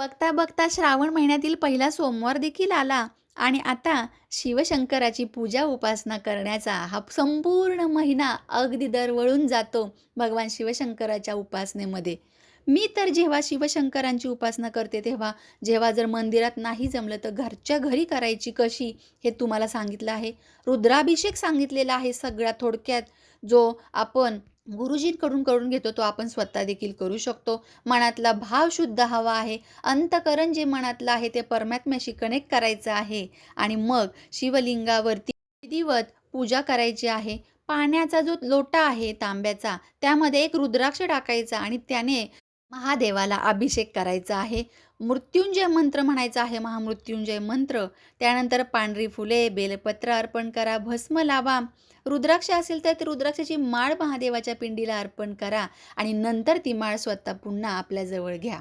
बघता बघता श्रावण महिन्यातील पहिला सोमवार देखील आला आणि आता शिवशंकराची पूजा उपासना करण्याचा हा संपूर्ण महिना अगदी दरवळून जातो भगवान शिवशंकराच्या उपासनेमध्ये. मी तर जेव्हा शिवशंकरांची उपासना करते तेव्हा जेव्हा जर मंदिरात नाही जमलं तर घरच्या घरी करायची कशी हे तुम्हाला सांगितलं आहे. रुद्राभिषेक सांगितलेला आहे सगळ्या थोडक्यात. जो आपण गुरुजींकडून करून घेतो तो आपण स्वतः देखील करू शकतो. मनातला भाव शुद्ध हवा आहे. अंतकरण जे मनातलं आहे ते परमात्म्याशी कनेक्ट करायचं आहे. आणि मग शिवलिंगावरती विधिवत पूजा करायची आहे. पाण्याचा जो लोटा आहे तांब्याचा त्यामध्ये एक रुद्राक्ष टाकायचा आणि त्याने महादेवाला अभिषेक करायचा आहे. मृत्युंजय मंत्र म्हणायचा आहे. महामृत्युंजय मंत्र. त्यानंतर पांढरी फुले बेलपत्र अर्पण करा भस्म लावा. रुद्राक्ष असेल तर ती रुद्राक्षाची माळ महादेवाच्या पिंडीला अर्पण करा आणि नंतर ती माळ स्वतः पुन्हा आपल्याजवळ घ्या.